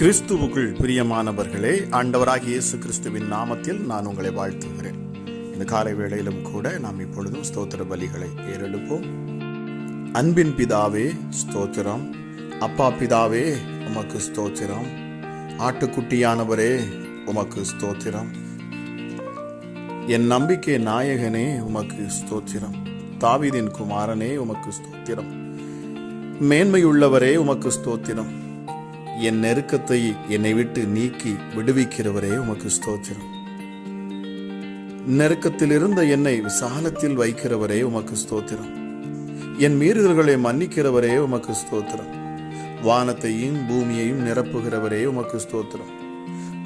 கிறிஸ்துவுக்குள் பிரியமானவர்களே ஆண்டவராக இயேசு கிறிஸ்துவின் நாமத்தில் நான் உங்களை வாழ்த்துகிறேன். இந்த காலை வேளையிலும் கூட நாம் இப்பொழுதும் ஸ்தோத்திர பலிகளை ஏறெடுப்போம். அன்பின் பிதாவே ஸ்தோத்திரம். அப்பா பிதாவே உமக்கு ஸ்தோத்திரம். ஆட்டுக்குட்டியானவரே உமக்கு ஸ்தோத்திரம். என் நம்பிக்கை நாயகனே உமக்கு ஸ்தோத்திரம். தாவீதின் குமாரனே உமக்கு ஸ்தோத்திரம். மேன்மையுள்ளவரே உமக்கு ஸ்தோத்திரம். என் நெருக்கத்தை என்னை விட்டு நீக்கி விடுவிக்கிறவரே உமக்கு ஸ்தோத்திரம். நெருக்கத்தில் இருந்த என்னை விசாலத்தில் வைக்கிறவரே உமக்கு ஸ்தோத்திரம். என் மீறுதல்களை மன்னிக்கிறவரே உமக்கு ஸ்தோத்திரம். வானத்தையும் பூமியையும் நிரப்புகிறவரே உமக்கு ஸ்தோத்திரம்.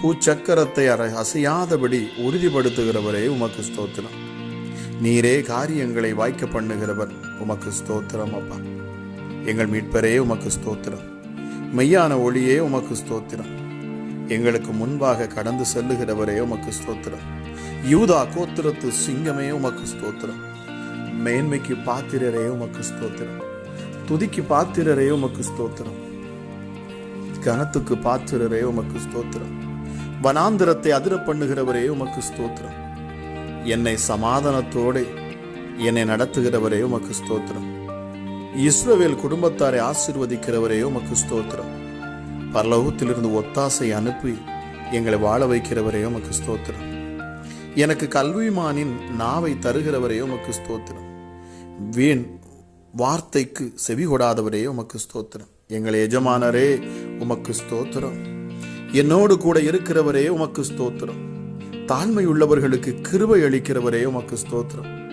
பூச்சக்கரத்தை அறை அசையாதபடி உறுதிப்படுத்துகிறவரே உமக்கு ஸ்தோத்திரம். நீரே காரியங்களை வாய்க்க பண்ணுகிறவர் உமக்கு ஸ்தோத்திரம் அப்பா. எங்கள் மீட்பரே உமக்கு ஸ்தோத்திரம். மெய்யான ஒளியே உமக்கு ஸ்தோத்திரம். எங்களுக்கு முன்பாக கடந்து செல்லுகிறவரே உமக்கு ஸ்தோத்திரம். யூதா கோத்திரத்து சிங்கமே உமக்கு ஸ்தோத்திரம். மேன்மைக்கு பாத்திரரே உமக்கு ஸ்தோத்திரம். துதிக்கு பாத்திரரே உமக்கு ஸ்தோத்திரம். கனத்துக்கு பாத்திரரே உமக்கு ஸ்தோத்திரம். வனாந்திரத்தை அதிர பண்ணுகிறவரே உமக்கு ஸ்தோத்திரம். என்னை சமாதானத்தோடு என்னை நடத்துகிறவரே உமக்கு ஸ்தோத்திரம். இஸ்ரவேல் குடும்பத்தாரை ஆசிர்வதிக்கிறவரே உமக்கு ஸ்தோத்திரம். பரலோகத்திலிருந்து ஒத்தாசை அனுப்பி எங்களை வாழ வைக்கிறவரே உமக்கு ஸ்தோத்திரம். எனக்கு கல்விமானின் நாவை தருகிறவரே உமக்கு ஸ்தோத்திரம். வீண் வார்த்தைக்கு செவி கொடாதவரே உமக்கு ஸ்தோத்திரம். எங்கள் எஜமானரே உமக்கு ஸ்தோத்திரம். என்னோடு கூட இருக்கிறவரே உமக்கு ஸ்தோத்திரம். தாழ்மை உள்ளவர்களுக்கு கிருபை அளிக்கிறவரே உமக்கு ஸ்தோத்திரம்.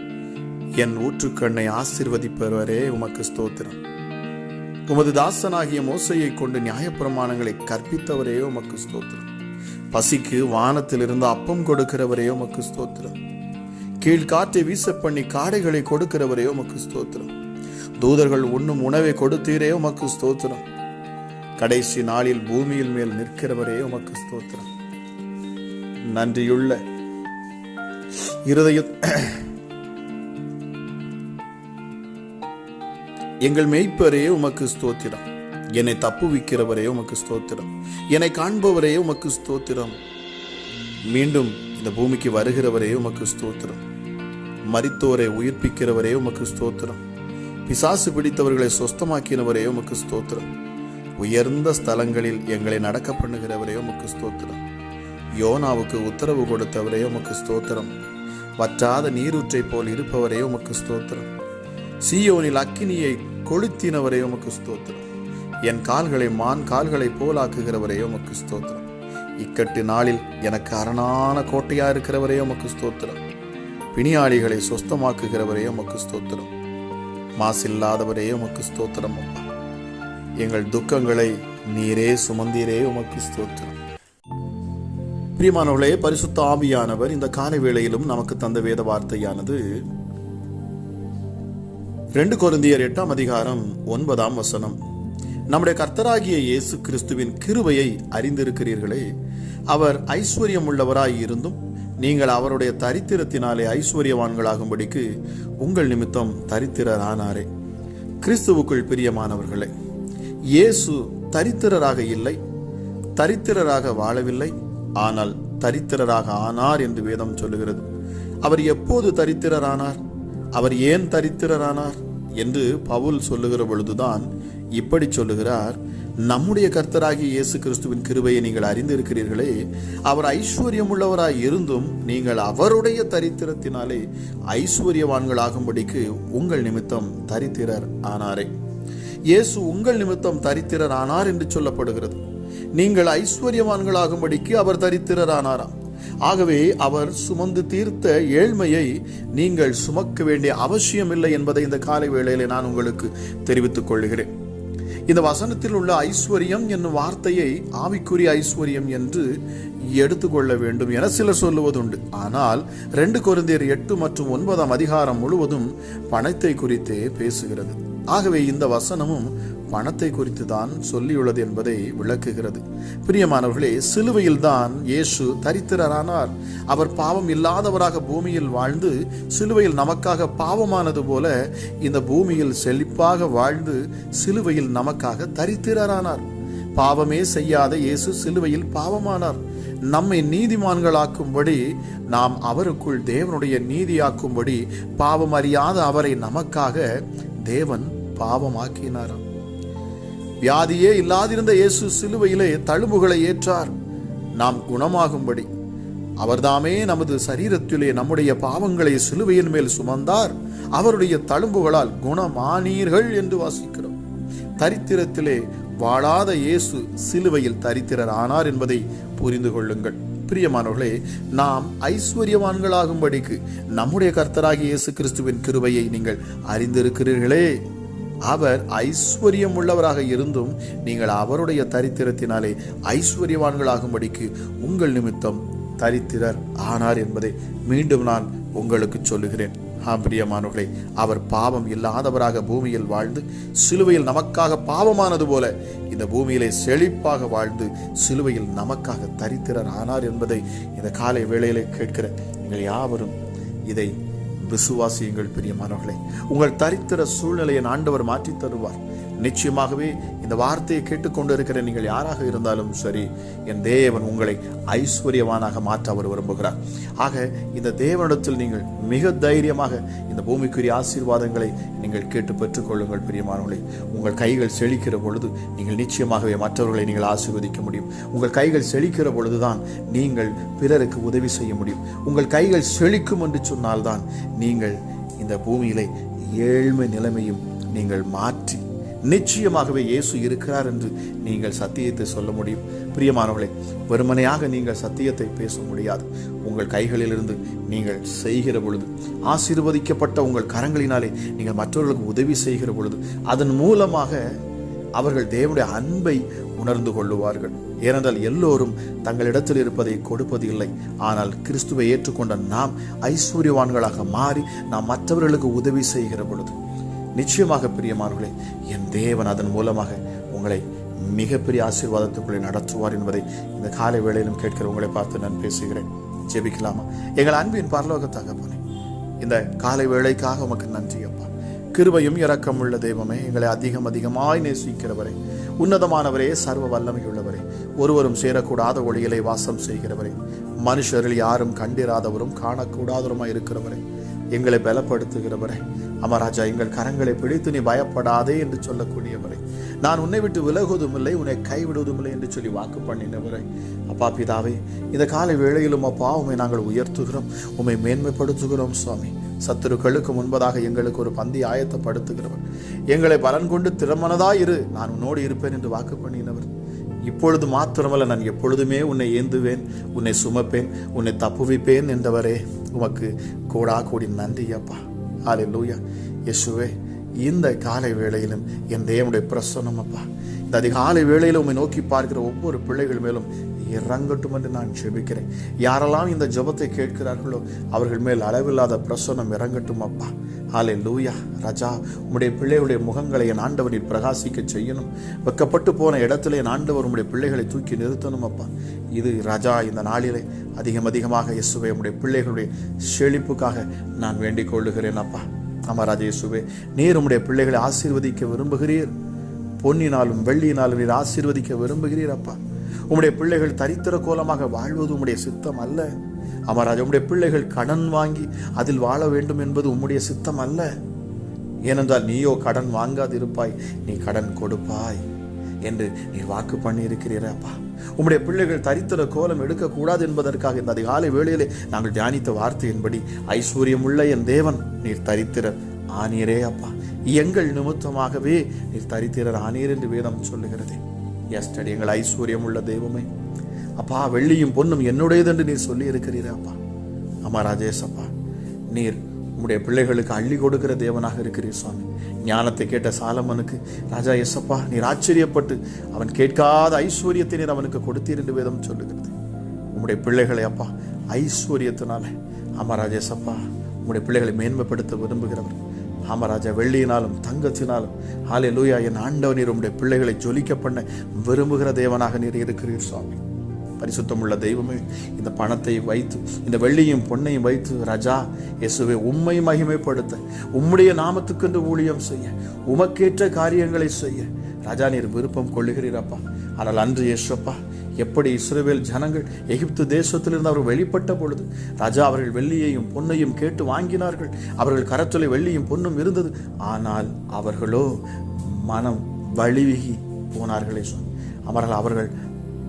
என் ஊற்றுக்கண்ணை ஆசிர்வதிப்பவரே உமக்கு ஸ்தோத்திரம். உமது தாசனாகிய மோசையை கொண்டு நியாயப்பிரமாணங்களை கற்பித்தவரே உமக்கு ஸ்தோத்திரம். பசிக்கு வானத்திலிருந்து அப்பம் கொடுக்கிறவரே உமக்கு ஸ்தோத்திரம். கீழ்காற்றை வீச பண்ணி காடைகளை கொடுக்கிறவரே உமக்கு ஸ்தோத்திரம். தூதர்கள் உண்ணும் உணவை கொடுத்தீரே உமக்கு ஸ்தோத்திரம். கடைசி நாளில் பூமியில் மேல் நிற்கிறவரே உமக்கு ஸ்தோத்திரம். நன்றியுள்ள இருதய எங்கள் மெய்ப்பரே உமக்கு ஸ்தோத்திரம். என்னை தப்புவிக்கிறவரே உமக்கு ஸ்தோத்திரம். என்னை காண்பவரே உமக்கு ஸ்தோத்திரம். மீண்டும் இந்த பூமிக்கு வருகிறவரே உமக்கு ஸ்தோத்திரம். மறித்தோரை உயிர்ப்பிக்கிறவரே உமக்கு ஸ்தோத்திரம். பிசாசு பிடித்தவர்களை சொஸ்தமாக்கினவரே உமக்கு ஸ்தோத்திரம். உயர்ந்த ஸ்தலங்களில் எங்களை நடக்க பண்ணுகிறவரே உமக்கு ஸ்தோத்திரம். யோனாவுக்கு உத்தரவு கொடுத்தவரே உமக்கு ஸ்தோத்திரம். வற்றாத நீரூற்றை போல் இருப்பவரே உமக்கு ஸ்தோத்திரம். சீயோனில் அக்கினியை கொளுத்தினவரே உமக்கு ஸ்தோத்திரம். என் கால்களை மான் கால்களை போலாக்குகிறவரே உமக்கு ஸ்தோத்திரம். இக்கட்டு நாளில் எனக்கு அரணான கோட்டையா இருக்கிறவரே உமக்கு ஸ்தோத்திரம். பிணியாளிகளை சொஸ்தமாக்குகிறவரே உமக்கு ஸ்தோத்திரம். மாசில்லாதவரே உமக்கு ஸ்தோத்திரம் அப்பா. எங்கள் துக்கங்களை நீரே சுமந்தீரே உமக்கு ஸ்தோத்திரம். பிரியமானவர்களே பரிசுத்த ஆவியானவர் இந்த காலை வேளையிலும் நமக்கு தந்த வேத வார்த்தையானது ரெண்டு குழந்தையர் எட்டாம் அதிகாரம் ஒன்பதாம் வசனம். நம்முடைய கர்த்தராகிய இயேசு கிறிஸ்துவின் கிருபையை அறிந்திருக்கிறீர்களே அவர் ஐஸ்வர்யம் உள்ளவராய் இருந்தும் நீங்கள் அவருடைய தரித்திரத்தினாலே ஐஸ்வர்யவான்களாகும்படிக்கு உங்கள் நிமித்தம் தரித்திரரானாரே. கிறிஸ்துவுக்குள் பிரியமானவர்களே இயேசு தரித்திரராக இல்லை தரித்திரராக வாழவில்லை ஆனால் தரித்திரராக ஆனார் என்று வேதம் சொல்லுகிறது. அவர் எப்போது தரித்திரரானார்? அவர் ஏன் தரித்திரரானார் என்று பவுல் சொல்லுகிற பொழுதுதான் இப்படி சொல்லுகிறார். நம்முடைய கர்த்தராகிய இயேசு கிறிஸ்துவின் கிருபையை நீங்கள் அறிந்திருக்கிறீர்களே அவர் ஐஸ்வர்யம் உள்ளவராய் இருந்தும் நீங்கள் அவருடைய தரித்திரத்தினாலே ஐஸ்வர்யவான்களாகும்படிக்கு உங்கள் நிமித்தம் தரித்திரர் ஆனாரே. இயேசு உங்கள் நிமித்தம் தரித்திரர் ஆனார் என்று சொல்லப்படுகிறது. நீங்கள் ஐஸ்வர்யவான்களாகும்படிக்கு அவர் தரித்திரர் ஆனாராம் ஆகவே அவர் சுமந்து தீர்த்த ஏழ்மையை நீங்கள் சுமக்க வேண்டிய அவசியமில்லை என்பதை இந்த காலை வேளையிலே நான் உங்களுக்கு தெரிவித்துக் கொள்கிறேன் இந்த வசனத்தில் உள்ள ஐஸ்வர்யம் என்னும் வார்த்தையை ஆவிக்குரிய ஐஸ்வர்யம் என்று எடுத்துக்கொள்ள வேண்டும் என சிலர் சொல்லுவதுண்டு. ஆனால் ரெண்டு குழந்தையர் எட்டு மற்றும் ஒன்பதாம் அதிகாரம் முழுவதும் பணத்தை குறித்தே பேசுகிறது. ஆகவே இந்த வசனமும் பணத்தை குறித்து தான் சொல்லியுள்ளது என்பதை விளக்குகிறது. பிரியமானவர்களே சிலுவையில் தான் இயேசு தரித்திரரானார். அவர் பாவம் இல்லாதவராக பூமியில் வாழ்ந்து சிலுவையில் நமக்காக பாவமானது போல இந்த பூமியில் செழிப்பாக வாழ்ந்து சிலுவையில் நமக்காக தரித்திரரானார். பாவமே செய்யாத இயேசு சிலுவையில் பாவமானார். நம்மை நீதிமான்களாக்கும்படி நாம் அவருக்குள் தேவனுடைய நீதியாக்கும்படி பாவம் அறியாத அவரை நமக்காக தேவன் பாவமாக்கினாராம். வியாதியே இல்லாதிருந்த இயேசு சிலுவையிலே தழும்புகளை ஏற்றார். நாம் குணமாகும்படி. அவர்தாமே நமது சரீரத்திலே நம்முடைய பாவங்களை சிலுவையின் மேல் சுமந்தார். அவருடைய தழும்புகளால் குணமானீர்கள் என்று வாசிக்கிறோம். தரித்திரத்திலே வாழாத இயேசு சிலுவையில் தரித்திரர் ஆனார் என்பதை புரிந்து கொள்ளுங்கள். பிரியமானவர்களே நாம் ஐஸ்வர்யவான்களாகும்படிக்கு நம்முடைய கர்த்தராகிய இயேசு கிறிஸ்துவின் கிருபையை நீங்கள் அறிந்திருக்கிறீர்களே. அவர் ஐஸ்வர்யம் உள்ளவராக இருந்தும் நீங்கள் அவருடைய தரித்திரத்தினாலே ஐஸ்வர்யவான்களாகும்படிக்கு உங்கள் நிமித்தம் தரித்திரர் ஆனார் என்பதை மீண்டும் நான் உங்களுக்கு சொல்லுகிறேன். ஆம் பிரியமானவர்களே அவர் பாவம் இல்லாதவராக பூமியில் வாழ்ந்து சிலுவையில் நமக்காக பாவமானது போல இந்த பூமியிலே செழிப்பாக வாழ்ந்து சிலுவையில் நமக்காக தரித்திரர் ஆனார் என்பதை இந்த காலை வேளையிலே கேட்கிற நீங்கள் யாவரும் இதை விசுவாசியுங்கள் பிரியமானவர்களே. உங்கள் தரித்திர சூழ்நிலையை ஆண்டவர் மாற்றித் தருவார் நிச்சயமாகவே இந்த வார்த்தையை கேட்டுக்கொண்டு இருக்கிற நீங்கள் யாராக இருந்தாலும் சரி என் தேவன் உங்களை ஐஸ்வர்யவானாக மாற்ற அவர் விரும்புகிறார். ஆக இந்த தேவனிடத்தில் நீங்கள் மிக தைரியமாக இந்த பூமிக்குரிய ஆசீர்வாதங்களை நீங்கள் கேட்டு பெற்றுக்கொள்ளுங்கள் பிரியமானவர்களே. உங்கள் கைகள் செழிக்கிற பொழுது நீங்கள் நிச்சயமாகவே மற்றவர்களை நீங்கள் ஆசீர்வதிக்க முடியும். உங்கள் கைகள் செழிக்கிற பொழுதுதான் நீங்கள் பிறருக்கு உதவி செய்ய முடியும். உங்கள் கைகள் செழிக்கும் என்று சொன்னால்தான் நீங்கள் இந்த பூமியிலே ஏழ்மை நிலைமையும் நீங்கள் மாற்றி நிச்சயமாகவே இயேசு இருக்கிறார் என்று நீங்கள் சத்தியத்தை சொல்ல முடியும். பிரியமானவர்களே வெறுமனையாக நீங்கள் சத்தியத்தை பேச முடியாது. உங்கள் கைகளிலிருந்து நீங்கள் செய்கிற பொழுது ஆசீர்வதிக்கப்பட்ட உங்கள் கரங்களினாலே நீங்கள் மற்றவர்களுக்கு உதவி செய்கிற பொழுது அதன் மூலமாக அவர்கள் தேவனுடைய அன்பை உணர்ந்து கொள்ளுவார்கள். ஏனென்றால் எல்லோரும் தங்களிடத்தில் இருப்பதை கொடுப்பதில்லை ஆனால் கிறிஸ்துவை ஏற்றுக்கொண்ட நாம் ஐஸ்வர்யவான்களாக மாறி நாம் மற்றவர்களுக்கு உதவி செய்கிற பொழுது நிச்சயமாக பிரியமானவர்களே என் தேவன் அதன் மூலமாக உங்களை மிகப்பெரிய ஆசீர்வாதத்துக்குள்ளே நடத்துவார் என்பதை இந்த காலை வேளையிலும் கேட்கிற உங்களை பார்த்து நான் பேசுகிறேன். ஜெபிக்கலாமா? எங்கள் அன்பின் பரலோக தகப்பனே இந்த காலை வேளைக்காக உமக்கு நன்றி அப்பா. கிருபையும் இறக்கம் உள்ள தெய்வமே எங்களை அதிகம் அதிகமாய் நேசிக்கிறவரே உன்னதமானவரே சர்வ வல்லமையுள்ளவரே ஒருவரும் சேரக்கூடாத ஒளியிலே வாசம் செய்கிறவரே மனுஷரில் யாரும் கண்டிராதவரும் காணக்கூடாதவருமாய் இருக்கிறவரே எங்களை பலப்படுத்துகிறவரே. அமராஜா எங்கள் கரங்களை பிடித்து நீ பயப்படாதே என்று சொல்லக்கூடியவரை. நான் உன்னை விட்டு விலகுவதும் இல்லை உன்னை கைவிடுவதும் இல்லை என்று சொல்லி வாக்கு பண்ணினவரை. அப்பா பிதாவே இந்த காலை வேளையிலும் அப்பா உண்மை நாங்கள் உயர்த்துகிறோம் உண்மை மேன்மைப்படுத்துகிறோம் சுவாமி. சத்துருக்களுக்கு முன்பதாக எங்களுக்கு ஒரு பந்தி ஆயத்தப்படுத்துகிறவர். எங்களை பலன் கொண்டு திறமனதாய் இரு நான் உன்னோடு இருப்பேன் என்று வாக்கு பண்ணினவர். இப்பொழுது மாத்திரமல்ல நான் எப்பொழுதுமே உன்னை ஏந்துவேன் உன்னை சுமப்பேன் உன்னை தப்புவிப்பேன் என்றவரே. உமக்கு கோடா கோடி நன்றி அப்பா. ஆலே லூயா யசுவே இந்த காலை வேளையிலும் என் தேவனுடைய பிரசன்னம் அப்பா. இந்த அதிகாலை வேளையில் உண்மை நோக்கி பார்க்கிற ஒவ்வொரு பிள்ளைகள் மேலும் இறங்கட்டும் என்று நான் ஜெபிக்கிறேன் யாரெல்லாம் இந்த ஜெபத்தை கேட்கிறார்களோ அவர்கள் மேல் அளவில்லாத பிரசன்னம் இறங்கட்டும் அப்பா ஆலே லூயா ராஜா உம்முடைய பிள்ளைகளுடைய முகங்களை என் ஆண்டவரில் பிரகாசிக்க செய்யணும். வெக்கப்பட்டு போன இடத்துல என் ஆண்டவர் உம்முடைய பிள்ளைகளை தூக்கி நிறுத்தணும் அப்பா இது ராஜா இந்த நாளிலே அதிகம் அதிகமாக இயேசுவை உம்முடைய பிள்ளைகளுடைய செழிப்புக்காக நான் வேண்டிக் கொள்ளுகிறேன் அப்பா ஆமா ராஜா இயேசுவே நீர் உம்முடைய பிள்ளைகளை ஆசீர்வதிக்க விரும்புகிறீர். பொன்னினாலும் வெள்ளியினாலும் நீர் ஆசீர்வதிக்க விரும்புகிறீர் அப்பா உம்முடைய பிள்ளைகள் தரித்திர கோலமாக வாழ்வது உம்முடைய சித்தம் அல்ல. அமராஜ் உம்முடைய பிள்ளைகள் கடன் வாங்கி அதில் வாழ வேண்டும் என்பது உம்முடைய சித்தம் அல்ல. ஏனென்றால் நீயோ கடன் வாங்காதிருப்பாய் நீ கடன் கொடுப்பாய் என்று நீ வாக்கு பண்ணி இருக்கிறீரப்பா உம்முடைய பிள்ளைகள் தரித்திர கோலம் எடுக்கக்கூடாது என்பதற்காக இந்த அதிகாலை வேளையிலே நாங்கள் தியானித்த வார்த்தையின்படி ஐஸ்வர்யமுள்ள என் தேவன் நீர் தரித்திர ஆனீரே அப்பா. எங்கள் நிமித்தமாகவே நீர் தரித்திரர் ஆனீர் என்று வேதம் சொல்லுகிறதே. எஸ்டடி எங்கள் ஐஸ்வர்யம் உள்ள தெய்வமே. அப்பா வெள்ளியும் பொண்ணும் என்னுடையது என்று நீர் சொல்லி இருக்கிறீரே அப்பா. அம்மா ராஜேஷ் அப்பா நீர் உம்முடைய பிள்ளைகளுக்கு அள்ளி கொடுக்கிற தேவனாக இருக்கிறீர் சுவாமி. ஞானத்தை கேட்ட சாலமனுக்கு ராஜா எஸ்அப்பா நீர் ஆச்சரியப்பட்டு அவன் கேட்காத ஐஸ்வர்யத்தை நீர் அவனுக்கு கொடுத்தீர் என்று வேதம் சொல்லுகிறது. உம்முடைய பிள்ளைகளை அப்பா ஐஸ்வர்யத்தினால. ஆமா ராஜேஷ் அப்பா உம்முடைய பிள்ளைகளை மேன்மைப்படுத்த விரும்புகிறவர். ஆமராஜா வெள்ளியினாலும் தங்கத்தினாலும் ஹாலே லூயா என் ஆண்டவர் நீர் உம்முடைய பிள்ளைகளை ஜொலிக்க பண்ண விரும்புகிற தேவனாக நீர் இருக்கிறீர் சுவாமி. பரிசுத்தமுள்ள தெய்வமே இந்த பணத்தை வைத்து இந்த வெள்ளியும் பொன்னையும் வைத்து ரஜா இயேசுவை உம்மை மகிமைப்படுத்த உம்முடைய நாமத்துக்கென்று ஊழியம் செய்ய உமக்கேற்ற காரியங்களை செய்ய ராஜா நீர் விருப்பம் கொள்ளுகிறீரப்பா ஆனால் அன்று இயேசுப்பா எப்படி இஸ்ரேவேல் ஜனங்கள் எகிப்து தேசத்திலிருந்து அவர்கள் வெளிப்பட்ட பொழுது ராஜா அவர்கள் வெள்ளியையும் பொன்னையும் கேட்டு வாங்கினார்கள். அவர்கள் கரத்திலே வெள்ளியும் பொன்னும் இருந்தது. ஆனால் அவர்களோ மனம் வழிவிகி போனார்களே சுவாமி. அவர்கள் அவர்கள்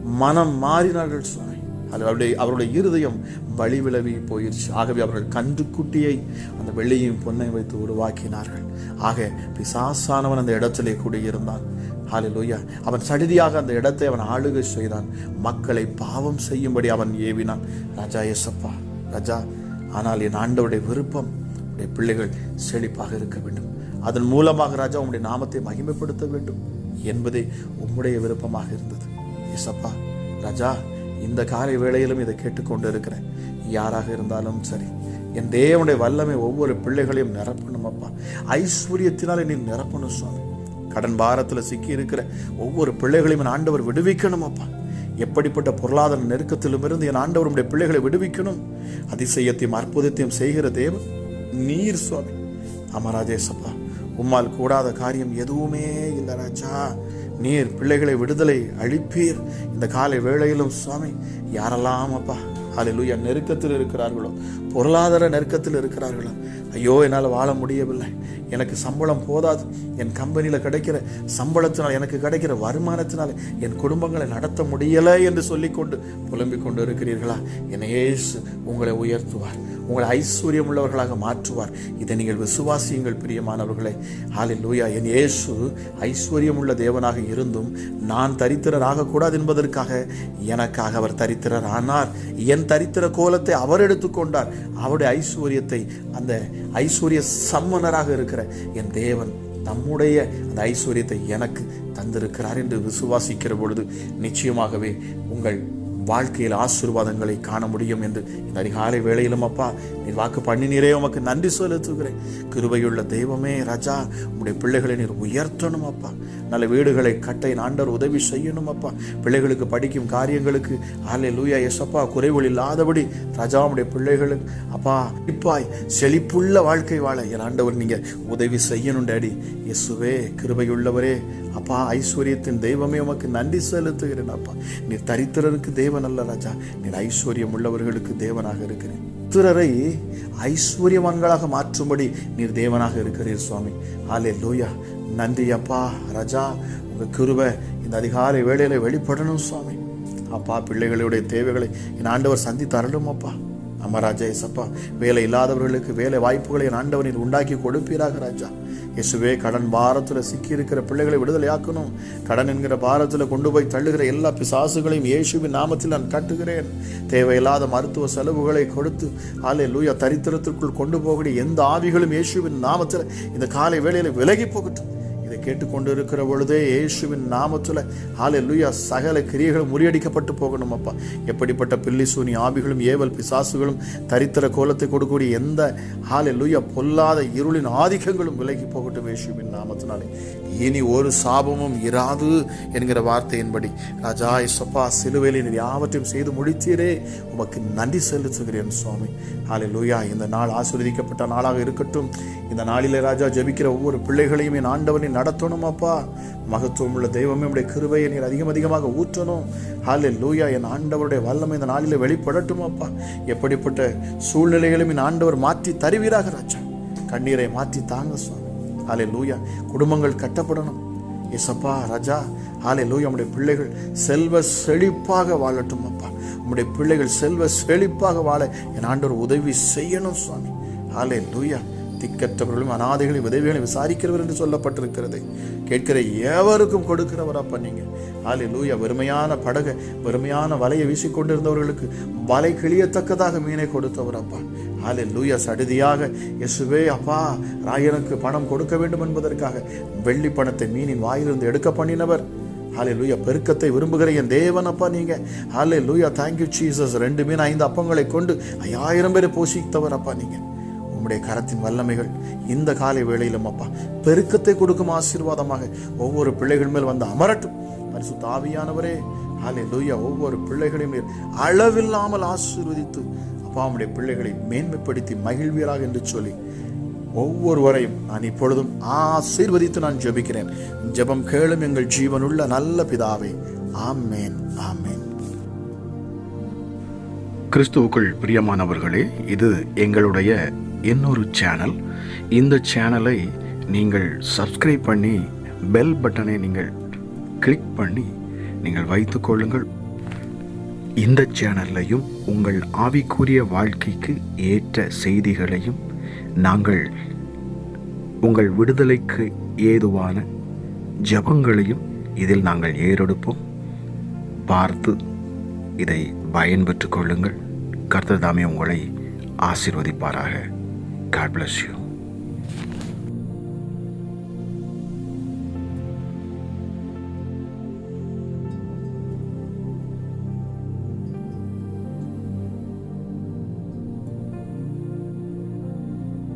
மனம் மாறினார்கள் சுவாமி. அது அவருடைய அவருடைய இருதயம் வழி விளவி போயிடுச்சு ஆகவே அவர்கள் கன்றுக்குட்டியை அந்த வெள்ளியையும் பொன்னையும் வைத்து உருவாக்கினார்கள். ஆக பிசாசானவன் அந்த இடத்திலே குடியிருந்தான். ஹாலிலூயா அவன் சடிதியாக அந்த இடத்தை அவன் ஆளுகை செய்தான். மக்களை பாவம் செய்யும்படி அவன் ஏவினான். ராஜா எசப்பா ராஜா ஆனால் என் ஆண்டவுடைய விருப்பம் உடைய பிள்ளைகள் செழிப்பாக இருக்க வேண்டும். அதன் மூலமாக ராஜா உங்களுடைய நாமத்தை மகிமைப்படுத்த வேண்டும் என்பதே உம்முடைய விருப்பமாக இருந்தது. எசப்பா ராஜா இந்த காலை வேளையிலும் இதை கேட்டுக்கொண்டு இருக்கிறேன் யாராக இருந்தாலும் சரி என் தேவனுடைய வல்லமை ஒவ்வொரு பிள்ளைகளையும் நிரப்பணும் அப்பா ஐஸ்வர்யத்தினால் நீ நிரப்பணும் சுவாமி. கடன் பாரத்தில் சிக்கி இருக்கிற ஒவ்வொரு பிள்ளைகளையும் என் ஆண்டவர் விடுவிக்கணும் அப்பா. எப்படிப்பட்ட பொருளாதார நெருக்கத்திலும் இருந்து என் ஆண்டவர் உடைய பிள்ளைகளை விடுவிக்கணும். அதிசயத்தையும் அற்புதத்தையும் செய்கிற தேவன் நீர் சுவாமி. அமராஜேசப்பா உம்மால் கூடாத காரியம் எதுவுமே இல்லை ராஜா. நீர் பிள்ளைகளை விடுதலை அழிப்பீர் இந்த காலை வேளையிலும் சுவாமி யாரெல்லாம் அப்பா அதில் நெருக்கத்தில் இருக்கிறார்களோ பொருளாதார நெருக்கத்தில் இருக்கிறார்களோ ஐயோ என்னால் வாழ முடியவில்லை. எனக்கு சம்பளம் போதாது. என் கம்பெனியில் கிடைக்கிற சம்பளத்தினால் எனக்கு கிடைக்கிற வருமானத்தினால் என் குடும்பங்களை நடத்த முடியலை என்று சொல்லிக்கொண்டு புலம்பிக் கொண்டு இருக்கிறீர்களா என் இயேசு உங்களை உயர்த்துவார். உங்களை ஐஸ்வர்யம் உள்ளவர்களாக மாற்றுவார். இதை நீங்கள் விசுவாசியுங்கள் பிரியமானவர்களே. ஹாலில் லூயா என் இயேசு ஐஸ்வர்யம் உள்ள தேவனாக இருந்தும் நான் தரித்திரர் ஆகக்கூடாது என்பதற்காக எனக்காக அவர் தரித்திரர் ஆனார் என் தரித்திர கோலத்தை அவர் எடுத்துக்கொண்டார் அவருடைய ஐஸ்வர்யத்தை அந்த ஐஸ்வர்ய சம்மனராக இருக்கிற என் தேவன் நம்முடைய அந்த ஐஸ்வர்யத்தை எனக்கு தந்திருக்கிறார் என்று விசுவாசிக்கிற பொழுது நிச்சயமாகவே உங்கள் வாழ்க்கையில் ஆசீர்வாதங்களை காண முடியும் என்று இந்த அதிகாலை வேளையிலும் அப்பா நீர் வாக்கு பண்ணினீரே உமக்கு நன்றி செலுத்துகிறேன். கிருபையுள்ள தெய்வமே ராஜா உங்களுடைய பிள்ளைகளை நீர் உயர்த்தணும் அப்பா. நல்ல வீடுகளை கட்டை நாண்டர் உதவி செய்யணும் அப்பா. பிள்ளைகளுக்கு படிக்கும் காரியங்களுக்கு ஆலே லூயா எஸ்அப்பா குறைவுகள் இல்லாதபடி ராஜா உடைய பிள்ளைகளுக்கு அப்பா இப்பாய் செழிப்புள்ள வாழ்க்கை வாழ என் ஆண்டவர் நீங்க உதவி செய்யணும் டேடி. இயேசுவே கிருபையுள்ளவரே அப்பா ஐஸ்வர்யத்தின் தெய்வமே உமக்கு நன்றி செலுத்துகிறேன் அப்பா. நீர் தரித்திரருக்கு தேவன் அல்ல ராஜா. நீர் ஐஸ்வர்யம் உள்ளவர்களுக்கு தேவனாக இருக்கிறேன். திரரை ஐஸ்வர்யவான்களாக மாற்றும்படி நீர் தேவனாக இருக்கிறீர் சுவாமி. ஆலே லூயா நன்றி அப்பா ராஜா. உங்கள் கிருபை இந்த அதிகாலை வேலையில வெளிப்படணும் சுவாமி. அப்பா பிள்ளைகளுடைய தேவைகளை என் ஆண்டவர் சந்தித்து அருளும் அப்பா. ஆமா ராஜா எசப்பா வேலை இல்லாதவர்களுக்கு வேலை வாய்ப்புகளை என் ஆண்டவனில் உண்டாக்கி கொடுப்பீராக ராஜா. இயேசுவே கடன் பாரத்தில் சிக்கி இருக்கிற பிள்ளைகளை விடுதலையாக்கணும். கடன் என்கிற பாரத்தில் கொண்டு போய் தள்ளுகிற எல்லா பிசாசுகளையும் இயேசுவின் நாமத்தில் நான் கட்டுகிறேன். தேவையில்லாத மருத்துவ செலவுகளை கொடுத்து ஆலே லூயா தரித்திரத்திற்குள் கொண்டு போகக்கூடிய எந்த ஆவிகளும் இயேசுவின் நாமத்தில் இந்த காலை வேளையில் விலகி போகட்டும். இதை கேட்டுக்கொண்டிருக்கிற பொழுதே இயேசுவின் நாமத்தில் ஆலே லூயா சகல கிரியைகளும் முறியடிக்கப்பட்டு போகணும் அப்பா. எப்படிப்பட்ட பில்லி சூனி ஆவிகளும் ஏவல் பிசாசுகளும் தரித்திர கோலத்தை கொடுக்கக்கூடிய எந்த ஆலே லூயா பொல்லாத இருளின் ஆதிக்கங்களும் விலகி போகட்டும் இயேசுவின் நாமத்தினாலே. இனி ஒரு சாபமும் இராது என்கிற வார்த்தையின்படி ராஜா இசப்பா சிலுவையில் நீர் யாவற்றையும் செய்து முடித்தீரே. உமக்கு நன்றி செலுத்துகிறேன் சுவாமி. ஆலே லூயா இந்த நாள் ஆசீர்வதிக்கப்பட்ட நாளாக இருக்கட்டும். இந்த நாளிலே ராஜா ஜபிக்கிற ஒவ்வொரு பிள்ளைகளையும் என் ஆண்டவனை நடத்தணும் அப்பா மகத்துவம் உள்ள தெய்வமே உடைய கிருபையை நீர் அதிகம் அதிகமாக ஊற்றணும். ஹாலே லூயா என் ஆண்டவருடைய வல்லமை இந்த நாளில் வெளிப்படட்டும் அப்பா எப்படிப்பட்ட சூழ்நிலைகளும் என் ஆண்டவர் மாற்றி தருவீராக ராஜா. கண்ணீரை மாற்றி தாங்க சுவாமி. ஹாலே லூயா குடும்பங்கள் கட்டப்படணும். எசப்பா ராஜா. ஹாலே லூயா நம்முடைய பிள்ளைகள் செல்வ செழிப்பாக வாழட்டும் அப்பா உம்முடைய பிள்ளைகள் செல்வ செழிப்பாக வாழ என் ஆண்டவர் உதவி செய்யணும் சுவாமி. ஹாலே லூயா திக்கற்றவர்களும் அனாதைகளையும் உதவிகளையும் விசாரிக்கிறவர் என்று சொல்லப்பட்டிருக்கிறது. கேட்கிற எவருக்கும் கொடுக்கிறவர் அப்பா நீங்க. ஆலே லூயா வெறுமையான படகை வெறுமையான வலையை வீசிக்கொண்டிருந்தவர்களுக்கு வலை கிழியத்தக்கதாக மீனை கொடுத்தவர் அப்பா. ஆலே லூயா சடுதியாக எசுவே அப்பா ராயனுக்கு பணம் கொடுக்க வேண்டும் என்பதற்காக வெள்ளி பணத்தை மீனின் வாயிலிருந்து எடுக்க பண்ணினவர். ஹாலே லூயா பெருக்கத்தை விரும்புகிற என் தேவன் அப்பா நீங்க. ஹாலே லூயா தேங்க்யூ சீசஸ் ரெண்டு மீன் ஐந்து அப்பங்களை கொண்டு ஐயாயிரம் பேரை போஷித்தவர் அப்பா நீங்க. உம்முடைய கரத்தின் வல்லமைகள் இந்த காலை வேளையிலும் அப்பா பெருக்கத்தை கொடுக்கும் ஆசீர்வாதமாக ஒவ்வொரு பிள்ளைகள் மேல் வந்து அமரட்டும். பரிசுத்த ஆவியானவரே லூயா ஒவ்வொரு பிள்ளைகளையும் நீர் அளவில்லாமல் ஆசீர்வதித்து அப்பா உம்முடைய பிள்ளைகளை மேன்மைப்படுத்தி மகிழ்வீராக என்று சொல்லி ஒவ்வொருவரையும் நான் இப்பொழுதும் ஆசீர்வதித்து நான் ஜெபிக்கிறேன். ஜெபம் கேளும் எங்கள் ஜீவனுள்ள நல்ல பிதாவே. ஆமேன் ஆமேன். கிறிஸ்துவுக்குள் பிரியமானவர்களே இது எங்களுடைய இன்னொரு சேனல் இந்த சேனலை நீங்கள் சப்ஸ்கிரைப் பண்ணி பெல் பட்டனை நீங்கள் கிளிக் பண்ணி நீங்கள் வைத்துக்கொள்ளுங்கள் இந்த சேனல்லையும் உங்கள் ஆவிக்குரிய வாழ்க்கைக்கு ஏற்ற செய்திகளையும் நாங்கள் உங்கள் விடுதலைக்கு ஏதுவான ஜெபங்களையும் இதில் நாங்கள் ஏறெடுப்போம். பார்த்து இதை பயன்பெற்றுக் கொள்ளுங்கள். கர்த்தர் தாமே உங்களை ஆசிர்வதிப்பாராக. God bless you.